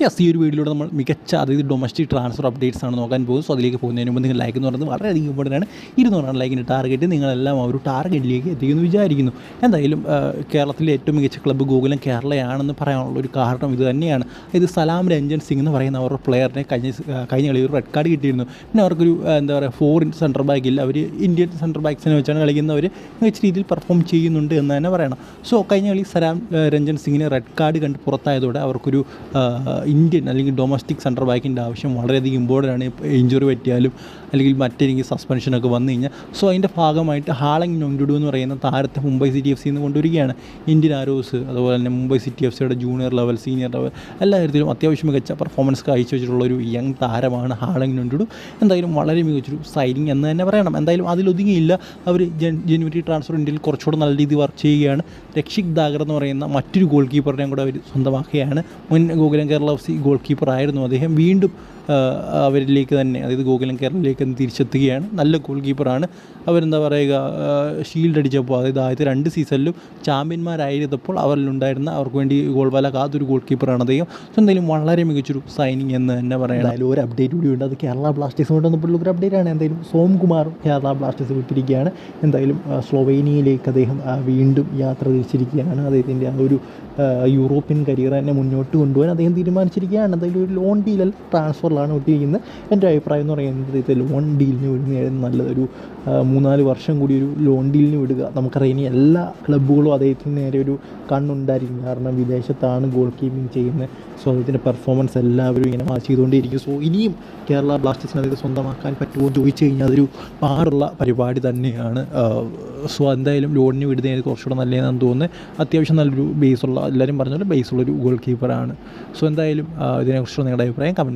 Yes ഈ ഒരു വീഡിയോയിലൂടെ നമ്മൾ മികച്ച അതായത് ഡൊമസ്റ്റിക് ട്രാൻസ്ഫർ അപ്ഡേറ്റ്സ് ആണ് നോക്കാൻ പോകുന്നത്. സോ അതിലേക്ക് പോകുന്നതിന് മുമ്പ് നിങ്ങൾ ലൈക്ക് എന്ന് പറയുന്നത് വളരെയധികം ഇമ്പോർട്ടന്റ് ആണ്. ഇരുന്നൂറാണ് ലൈക്കിന്റെ ടാർഗറ്റ് നിങ്ങളെല്ലാം ആ ഒരു ടാർഗറ്റിലേക്ക് എത്തിക്കുമെന്ന് വിചാരിക്കുന്നു. എന്തായാലും കേരളത്തിലെ ഏറ്റവും മികച്ച ക്ലബ്ബ് ഗോകുലം കേരളയാണെന്ന് പറയാനുള്ള ഒരു കാരണം ഇത് തന്നെയാണ്. ഇത് സലാം രഞ്ജൻ സിംഗ് എന്ന് പറയുന്ന അവരുടെ പ്ലെയറിനെ കഴിഞ്ഞ കഴിഞ്ഞ കളി ഒരു റെഡ് കാർഡ് കിട്ടിയിരുന്നു. പിന്നെ അവർക്കൊരു എന്താ പറയുക ഫോറിൻ സെന്റർ ബാക്കിൽ അവർ ഇന്ത്യൻ സെന്റർ ബാക്സിനെ വെച്ചാണ് കളിക്കുന്നവർ മികച്ച രീതിയിൽ പെർഫോം ചെയ്യുന്നുണ്ട് എന്ന് തന്നെ പറയണം. സോ കഴിഞ്ഞ കളി സലാം രഞ്ജൻ സിംഗിന് റെഡ് കാർഡ് കണ്ട് പുറത്തായതോടെ അവർക്കൊരു ഇന്ത്യൻ അല്ലെങ്കിൽ ഡൊമസ്റ്റിക് സെന്റർ ബാക്കിന്റെ ആവശ്യം വളരെയധികം ഇമ്പോർട്ടന്റ് ആണ്. ഇഞ്ചുറി പറ്റിയാലും അല്ലെങ്കിൽ മറ്റേതെങ്കിലും സസ്പെൻഷനൊക്കെ വന്നു കഴിഞ്ഞാൽ. സോ അതിന്റെ ഭാഗമായിട്ട് ഹാളങ് നൊണ്ടുഡു എന്ന് പറയുന്ന താരത്തെ മുംബൈ സിറ്റി എഫ് സിന്ന് കൊണ്ടുവരികയാണ്. ഇന്ത്യൻ ആരോസ് അതുപോലെ തന്നെ മുംബൈ സിറ്റി എഫ് സിയുടെ ജൂനിയർ ലെവൽ സീനിയർ ലെവൽ എല്ലാ കാര്യത്തിലും അത്യാവശ്യം മികച്ച പെർഫോമൻസ് കാഴ്ച വെച്ചിട്ടുള്ള ഒരു യങ് താരമാണ് ഹാളങ് നൊണ്ടുഡു എന്തായാലും വളരെ മികച്ചൊരു സൈനിങ് എന്ന് തന്നെ പറയണം. എന്തായാലും അതിലൊതുങ്ങിയില്ല. അവർ ജനുവരി ട്രാൻസ്ഫർ ഇന്ത്യയിൽ കുറച്ചുകൂടെ നല്ല രീതിയിൽ വർക്ക് ചെയ്യുകയാണ്. രക്ഷിക് ദാഗർ എന്ന് പറയുന്ന മറ്റൊരു ഗോൾ കീപ്പറിനെയും കൂടെ അവർ സ്വന്തമാക്കുകയാണ്. മുൻ Gokulam Kerala F C goalkeeper ആയിരുന്നു അദ്ദേഹം വീണ്ടും അവരിലേക്ക് തന്നെ അതായത് ഗോകുലം കേരളത്തിലേക്ക് തന്നെ തിരിച്ചെത്തുകയാണ്. നല്ല ഗോൾ കീപ്പറാണ് അവരെന്താ പറയുക ഷീൽഡ് അടിച്ചപ്പോൾ അതായത് ആദ്യത്തെ രണ്ട് സീസണിലും ചാമ്പ്യന്മാരായിരുന്നപ്പോൾ അവരിലുണ്ടായിരുന്ന അവർക്ക് വേണ്ടി ഗോൾ വല കാത്തൊരു ഗോൾ കീപ്പറാണ് അദ്ദേഹം. സോ എന്തായാലും വളരെ മികച്ചൊരു സൈനിങ് എന്ന് തന്നെ പറയണം. അതിൽ ഒരു അപ്ഡേറ്റ് കൂടി ഉണ്ട്. അത് കേരള ബ്ലാസ്റ്റേഴ്സ് കൊണ്ട് ഒരു അപ്ഡേറ്റ് ആണ്. എന്തായാലും സോംകുമാറും കേരള ബ്ലാസ്റ്റേഴ്സ് വിട്ടിരിക്കുകയാണ്. എന്തായാലും സ്ലോവേനിയയിലേക്ക് അദ്ദേഹം വീണ്ടും യാത്ര തിരിച്ചിരിക്കുകയാണ്. അദ്ദേഹത്തിന്റെ ആ ഒരു യൂറോപ്യൻ കരിയർ തന്നെ മുന്നോട്ട് കൊണ്ടുപോകാൻ അദ്ദേഹം തീരുമാനിച്ചിരിക്കുകയാണ്. എന്തായാലും ഒരു ലോൺ ഡീലൽ ട്രാൻസ്ഫറിലാണ് ഒട്ടിയിരിക്കുന്നത് എന്റെ അഭിപ്രായം എന്ന് പറയുന്നത് ഇത് ലോൺ ഡീലിന് വിടുന്നതായിരുന്നു നല്ലതൊരു മൂന്നാൽ വർഷം കൂടി ഒരു ലോൺ ഡീലിന് വിടുക. നമുക്കറിയാം ഇനി എല്ലാ ക്ലബ്ബുകളും അദ്ദേഹത്തിന് നേരെ ഒരു കണ്ണുണ്ടായിരിക്കും. കാരണം വിദേശത്താണ് ഗോൾ കീപ്പിംഗ് ചെയ്യുന്നത്. സോ അദ്ദേഹത്തിന്റെ പെർഫോമൻസ് എല്ലാവരും ഇങ്ങനെ വാച്ച് ചെയ്തുകൊണ്ടിരിക്കും സോ ഇനിയും കേരള ബ്ലാസ്റ്റേഴ്സിന് അദ്ദേഹം സ്വന്തമാക്കാൻ പറ്റുമോ എന്ന് ചോദിച്ചു കഴിഞ്ഞാൽ അതൊരു പാടുള്ള പരിപാടി തന്നെയാണ്. സോ എന്തായാലും ലോണിന് വിടുന്നതിന് കുറച്ചുകൂടെ നല്ലതെന്ന് തോന്നുന്നത്. അത്യാവശ്യം നല്ലൊരു ബേസുള്ള എല്ലാവരും പറഞ്ഞ ബേസുള്ളൊരു ഗോൾ കീപ്പറാണ് സോ എന്തായാലും ഇതിനെക്കുറിച്ചുള്ള നിങ്ങളുടെ അഭിപ്രായം കമന്റ്